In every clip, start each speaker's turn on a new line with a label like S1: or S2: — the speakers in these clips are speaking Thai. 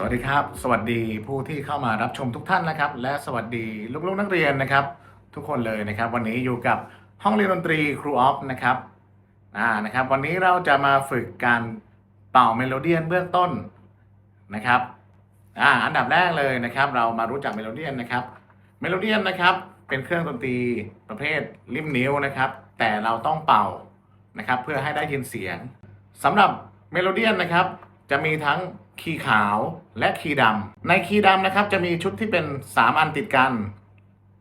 S1: สวัสดีครับ สวัสดีผู้ที่เข้ามารับชมทุกท่านนะครับ และสวัสดีลูกๆนักเรียนนะครับ ทุกคนเลยนะครับ วันนี้อยู่กับห้องเรียนดนตรีครูออฟนะครับอ่านะครับ วันนี้เราจะมาฝึกการเป่าเมโลเดียนเบื้องต้นนะครับอ่าอันดับแรกเลยนะครับ เรามารู้จักเมโลเดียนนะครับเมโลเดียนนะครับเป็นเครื่องดนตรีประเภทริมนิ้วนะครับ แต่เราต้องเป่านะครับ เพื่อให้ได้ยินเสียงสำหรับเมโลเดียนนะครับ จะมีทั้งคีย์ขาวและคีย์ดำในคีย์ดำนะครับจะมีชุดที่เป็น 3 อันติดกัน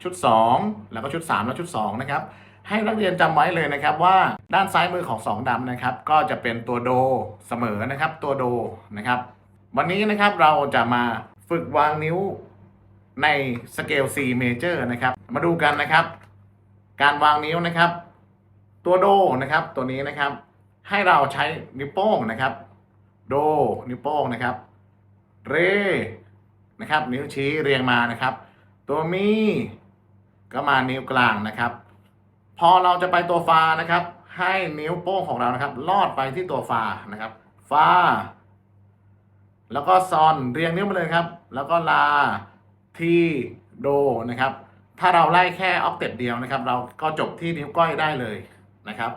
S1: ชุด 2 แล้วก็ชุด 3 และชุด 2 นะครับ ให้นักเรียนจำไว้เลยนะครับว่าด้านซ้ายมือของ 2ดำนะครับ ก็จะเป็นตัวโดเสมอนะครับ ตัวโดนะครับ วันนี้นะครับเราจะมาฝึกวางนิ้วในสเกล C major นะครับ มาดูกันนะครับ การวางนิ้วนะครับ ตัวโดนะครับ ตัวนี้นะครับ ให้เราใช้นิ้วโป้งนะครับ โดนิ้วโป้งนะครับ เรนะครับ นิ้วชี้เรียงมานะครับ ตัวมีก็มานิ้วกลางนะครับ พอเราจะไปตัวฟานะครับ ให้นิ้วโป้งของเรานะครับ ลอดไปที่ตัวฟานะครับฟาแล้วก็ซอนเรียงนิ้วมาเลยครับ แล้วก็ลาทีโดนะครับ ถ้าเราไล่แค่ออกเต็ปเดียวนะครับ เราก็จบที่นิ้วก้อยได้เลยนะครับ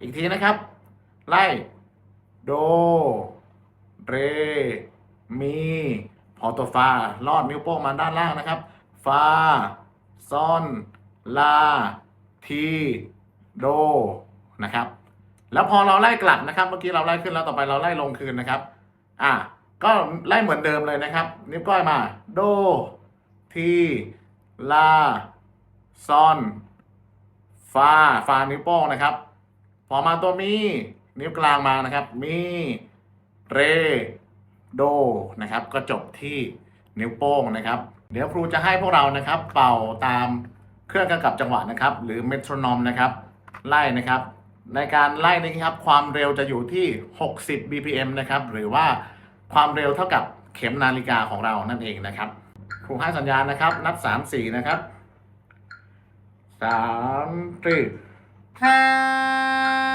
S1: อีกทีนะครับ ไล่โด เร มีพอตัวฟาลอดนิ้วโป้งมาด้านล่างนะครับ ฟาซอนลา ทีโดนะครับ แล้วพอเราไล่กลับนะครับ เมื่อกี้เราไล่ขึ้นแล้วต่อไปเราไล่ลงคืนนะครับ อะก็ไล่เหมือนเดิมเลยนะครับ นิ้วก้อยมา โด ทีลาซอนฟาฟานิ้วโป้งนะครับ พอมาตัวมี นิ้วกลางมานะครับ มี เร โด นะครับ ก็จบที่นิ้วโป้งนะครับ เดี๋ยวครูจะให้พวกเรานะครับ เป่าตามเครื่องกำกับจังหวะนะครับ หรือเมโทรนอมนะครับ ไล่นะครับ ในการไล่นี้ครับ ความเร็วจะอยู่ที่ 60 bpm นะครับ หรือว่าความเร็วเท่ากับเข็มนาฬิกาของเรานั่นเองนะครับ ครูให้สัญญาณนะครับ นับ 3 4 นะครับ3 4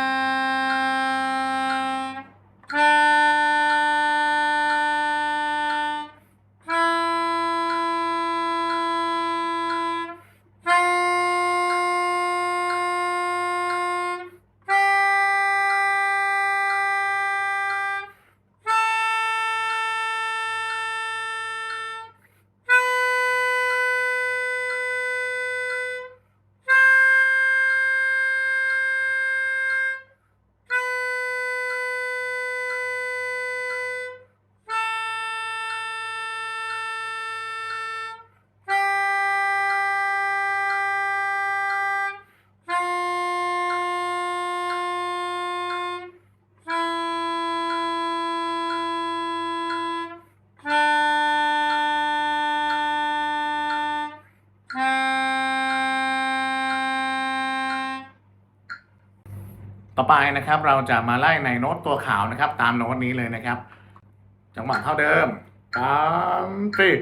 S1: ต่อไปนะครับเราจะมาไล่ในโน้ตตัวขาวนะครับ ตามโน้ตนี้เลยนะครับ จังหวะเท่าเดิมสามสี่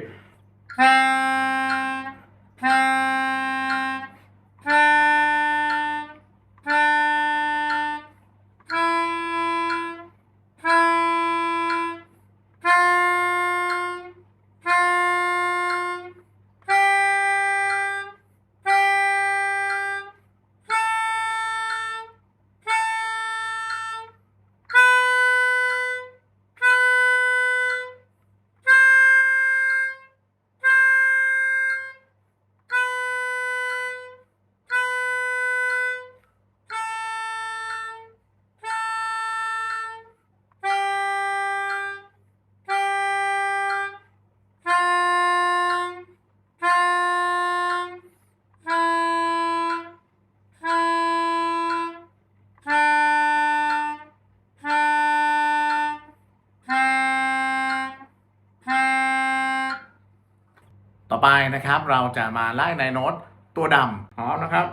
S1: ต่อไปนะครับ เราจะมาไล่ในโน้ตตัวดำพร้อมนะครับ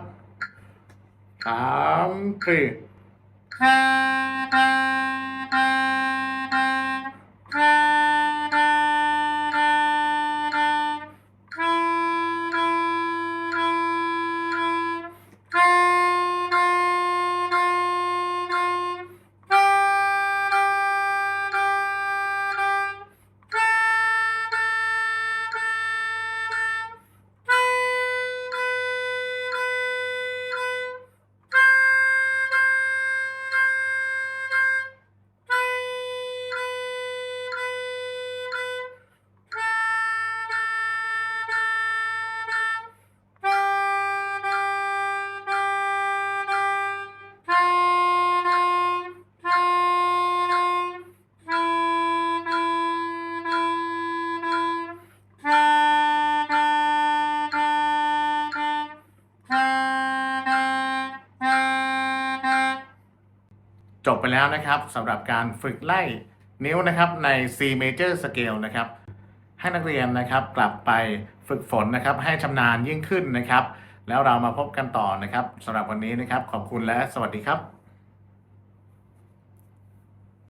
S1: สามสี่ จบไปแล้วนะครับสำหรับการฝึกไล่นิ้วนะครับใน C major scale นะครับ ให้นักเรียนนะครับกลับไปฝึกฝนนะครับ ให้ชำนาญยิ่งขึ้นนะครับ แล้วเรามาพบกันต่อนะครับสำหรับวันนี้นะครับ ขอบคุณและสวัสดีครับ